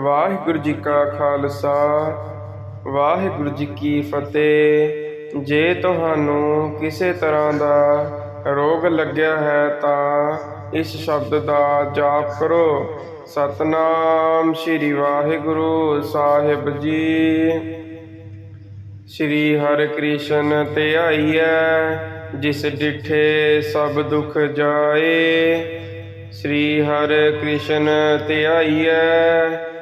ਵਾਹਿਗੁਰੂ ਜੀ ਕਾ ਖਾਲਸਾ, ਵਾਹਿਗੁਰੂ ਜੀ ਕੀ ਫਤਿਹ। ਜੇ ਤੁਹਾਨੂੰ ਕਿਸੇ ਤਰ੍ਹਾਂ ਦਾ ਰੋਗ ਲੱਗਿਆ ਹੈ ਤਾਂ ਇਸ ਸ਼ਬਦ ਦਾ ਜਾਪ ਕਰੋ। ਸਤਨਾਮ ਸ੍ਰੀ ਵਾਹਿਗੁਰੂ ਸਾਹਿਬ ਜੀ। ਸ੍ਰੀ ਹਰਿ ਕ੍ਰਿਸ਼ਨ ਧਿਆਈਐ ਜਿਸ ਡਿਠੇ ਸਭ ਦੁਖ ਜਾਏ। ਸ੍ਰੀ ਹਰਿ ਕ੍ਰਿਸ਼ਨ ਧਿਆਈਐ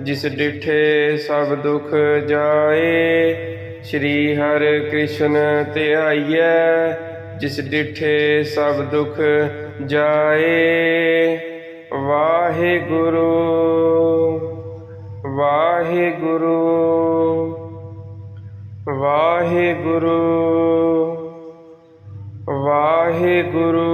ਜਿਸ ਡਿਠੇ ਸਭ ਦੁਖ ਜਾਏ, ਸ੍ਰੀ ਹਰਿ ਕ੍ਰਿਸ਼ਨ ਧਿਆਈਐ, ਜਿਸ ਡਿਠੇ ਸਭ ਦੁਖ ਜਾਏ। ਵਾਹਿਗੁਰੂ ਵਾਹਿਗੁਰੂ ਵਾਹਿਗੁਰੂ ਵਾਹਿਗੁਰੂ।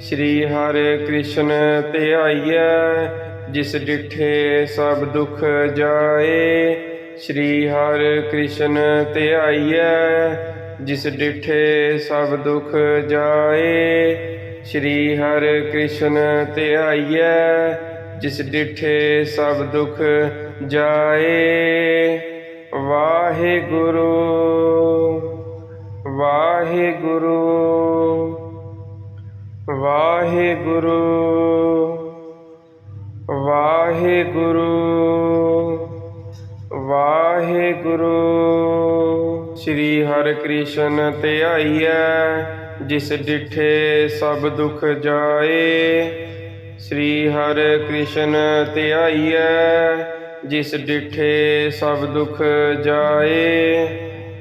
ਸ੍ਰੀ ਹਰਿ ਕ੍ਰਿਸ਼ਨ ਧਿਆਈਐ ਜਿਸ ਡਿਠੇ ਸਭ ਦੁਖ ਜਾਏ। ਸ੍ਰੀ ਹਰਿ ਕ੍ਰਿਸ਼ਨ ਧਿਆਈਐ ਜਿਸ ਡਿਠੇ ਸਭ ਦੁਖ ਜਾਏ। ਸ੍ਰੀ ਹਰਿ ਕ੍ਰਿਸ਼ਨ ਧਿਆਈਐ ਜਿਸ ਡਿਠੇ ਸਭ ਦੁਖ ਜਾਏ। ਵਾਹਿਗੁਰੂ ਵਾਹਿਗੁਰੂ। ਵਾਹਿਗੁਰੂ ਵਾਹਿਗੁਰੂ ਵਾਹਿਗੁਰੂ। ਸ੍ਰੀ ਹਰਿ ਕ੍ਰਿਸ਼ਨ ਧਿਆਈਐ ਜਿਸ ਡਿਠੇ ਸਭ ਦੁਖ ਜਾਏ। ਸ੍ਰੀ ਹਰਿ ਕ੍ਰਿਸ਼ਨ ਧਿਆਈਐ ਜਿਸ ਡਿਠੇ ਸਭ ਦੁਖ ਜਾਏ।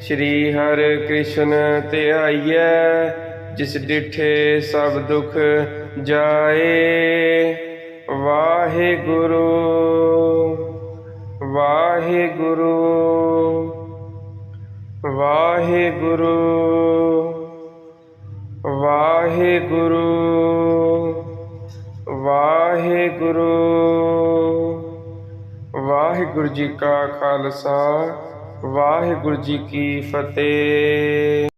ਸ੍ਰੀ ਹਰਿ ਕ੍ਰਿਸ਼ਨ ਧਿਆਈਐ ਜਿਸ ਡਿਠੇ ਸਭ ਦੁਖ ਜਾਏ। ਵਾਹਿਗੁਰੂ ਵਾਹਿਗੁਰੂ ਵਾਹਿਗੁਰੂ ਵਾਹਿਗੁਰੂ ਵਾਹਿਗੁਰੂ। ਵਾਹਿਗੁਰੂ ਜੀ ਕਾ ਖਾਲਸਾ ਵਾਹਿਗੁਰੂ ਜੀ ਕੀ ਫਤਿਹ।